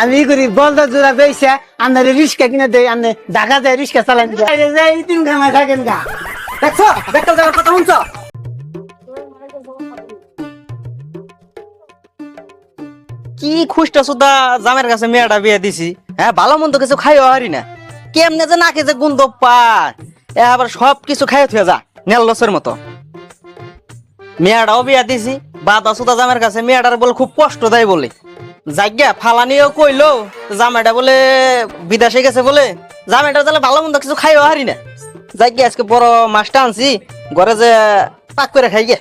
আমি করি বলদা জোড়া বেইছে আপনার রিক্সা কিনে দেয় আপনি ঢাকা যায় রিক্সা চালান যাই তিন থাকেন গা। দেখছ? বেকাল যাওয়ার কথা শুনছো? কি খুশটা সুদা জামের কাছে মেয়েটা বিয়ে দিছি। হ্যাঁ ভালো মন্দ কিছু খাইও হারি না। কেমনে যে নাকে যে গুন্দ পায়। এ আবার সব কিছু খাইয়ে থুয়ে যা নেল লসের মতো। মেয়েটাও বিয়া দিছি বাদা সুদা জামের কাছে মেয়েটার বলে খুব কষ্ট দেয় বলে। জাগ্যা ফালানিও কইলো জামাইটা বলে বিদেশে গেছে বলে জামাইটা তাহলে ভালো মন্দ কিছু খাইও হারি না। জাগ্যা আজকে বড় মাছটা আনছি ঘরে যে পাক করে খাই গে।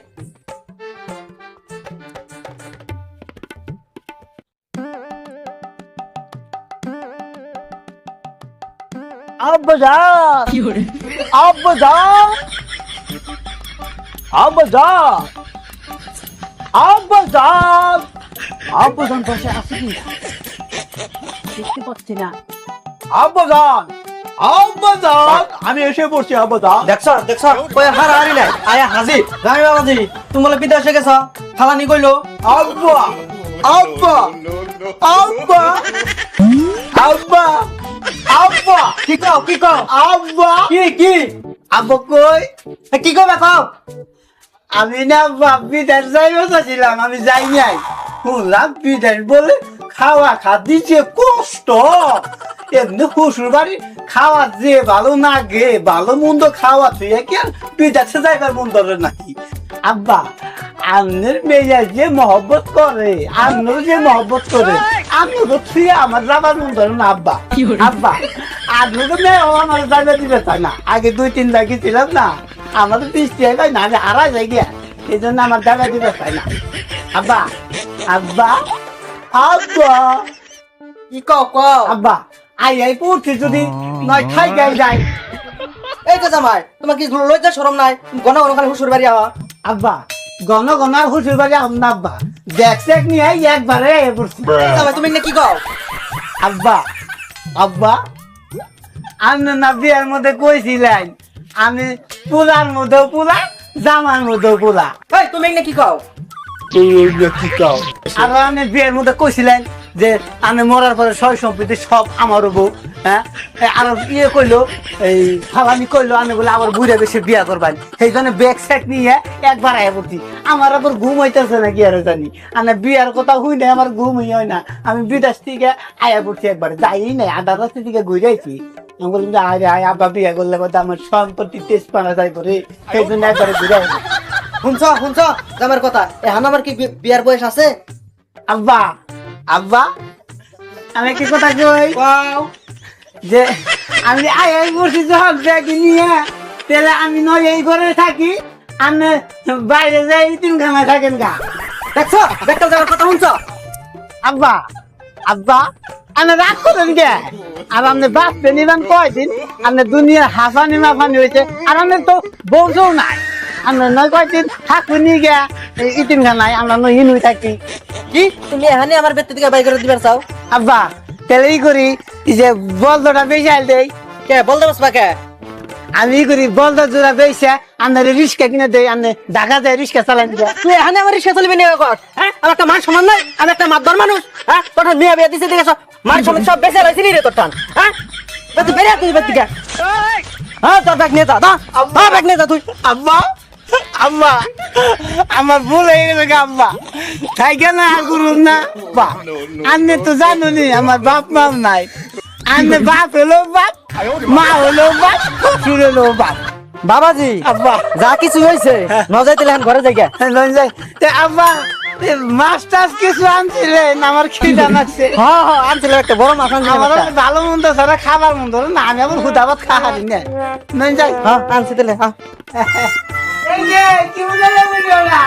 আব্বাজা আব্বাজা আব্বাজা আব্বাজা আব্বাজান আছে কি দেখতে পাচ্ছি না। আব্বাজান আব্বাজান আমি এসে পড়ছি আব্বাজান। দেখছ দেখছ কই হার হারি নাই? আয়া হাজির। জামি বাবাজি বিদেশে গেছ। ফালানি কইলো। আব্বা আব্বা আব্বা আব্বা আব্বা। কি কও কি কও? আব্বা। কি কি? আব্বা কই? কি কবে কও? আমি না বাপ বিদেশ যাইবো চাচ্ছিলাম আমি যাই নাই। শুনলাম বিদেশ বলে খাওয়া খাদিছে কষ্ট এমনি শ্বশুর বাড়ি খাওয়া যে ভালো না গে ভালো মন্দ খাওয়া তুই কি আর বিদেশে যাইবার মন ধরে নাকি? আব্বা আমনের মেয়ে যে মহব্বত করে আমনের যে মহব্বত করে আমি তো তুই আমার যাবার মন ধরে না আব্বা। আব্বা আপনি তো মেয়ে আমার যাইবে দিবে তাই না? আগে দুই তিন লাগিয়েছিলাম না আমার তো বৃষ্টি হয় না যাই গিয়া এই জন্য আমার যাবে দিবে তাই না? আব্বা আব্বা আব্বা কি কও। কও আব্বা আই আই পড়ছি যদি নয় খাই গাই যাই। এই তো জামাই তোমার কি লজ্জা শরম নাই? গনা গনা খালি বাড়ি আওয়া। আব্বা ঘন ঘন হুসুর বাড়ি আমনা আব্বা। দেখ দেখ নিয়ে আই একবারে জামাই তুমি না কি কও? আব্বা আব্বা আমি না বিয়ের মধ্যে কইছিলেন আমি পোলার মধ্যেও পোলা জামার মধ্যেও পোলা। এই তুমি না আমি বিয়ের মধ্যে কইছিলেন যে আমি মরার পরে সম্পত্তি সব আমার বউ হ্যাঁ? আর ইয়ে কইলো, এই কইলো, আমি বলে আবার বুড়ে বেশি বিয়া করবান। সেই জন্য ব্যাগ সেট নিয়ে একবার আয় আমার আবার ঘুম হইতেছে না কি আর জানি। আমি বিয়ার কথা হই না আমার ঘুম হয় না। আমি বিদেশ থেকে আয়া পড়ছি একবার যাই নাই আধা রাস্তা থেকে ঘুরাইছি আমি বললাম আরে আয়, আব্বা বিয়া করলে আমার সম্পত্তি তেজ পানা যাই পরে সেই জন্য একবারে ঘুরাই শুনছ শুনছ? জামার কথা। এ হান আমার কি বিয়ার বয়স আছে? আব্বা। আব্বা? আমি কি কথা কই? যে আমি আই বসি যখন ব্যাগি নিয়ে। তাহলে আমি নয় এই ঘরে থাকি আমি বাইরে যাই তিন খানা থাকেন গা। দেখছ? বেকাল যাওয়ার কথা শুনছ? আব্বা আব্বা আমি রাগ করেন গে। আর আপনি বাঁচতে নিবেন কয়দিন আপনি দুনিয়ার হাফানি মাফানি হয়েছে আর আমি তো বউসও নাই। আমরা নয় কয়দিন থাকুন নি গিয়া ইতিম খানায় আমরা নয় হিনুই থাকি। কি? তুমি এখানে আমার বেতে থেকে বাই করে দিবার চাও? আব্বা তাহলে ই করি যে বলদটা বেশি আল দেই। কে বলতে বসবা কে? আমি ই করি বলদা জোড়া বেশি আপনার রিক্সা কিনে দেই আপনি ঢাকা যায় রিক্সা চালান দিয়া তুই এখানে আমার রিক্সা চলবি নিয়ে কর হ্যাঁ? আমি একটা মান সমান নাই? আমি একটা মাতবার মানুষ হ্যাঁ? তোর মেয়ে বিয়ে দিছে দেখেছ? মান সমান সব বেঁচে রয়েছে রে তোর টান হ্যাঁ? বেতে বেরিয়ে তুই বেতে কে হ্যাঁ তোর ব্যাগ নিয়ে যা দা ব্যাগ নিয়ে যা তুই। আব্বা! আম্মা আমার ভুল হয়ে গেল আব্বা তাই কেন আর করুন না বা আপনি তো জানুনি আমার বাপ মা নাই। আপনি বাপ হলো বাপ মা হলো বাপ শ্বশুর হলো বাপ। বাবাজি আব্বা। যা কিছু হয়েছে ন যাইতে এখন ঘরে যাই গে। লই যাই। তে আব্বা টাছ কিছু আনছিলেন আমার খিদা লাগছে। হ্যাঁ হ্যাঁ আনছিল একটা বড় মাছ আনছিল আমার। ভালো মন্দ ছাড়া খাবার মন্দ না আমি আবার হুদাবাদ খাহারি না। নই যাই হ্যাঁ আনছি তাহলে হ্যাঁ। এই যে কি বুঝালে না।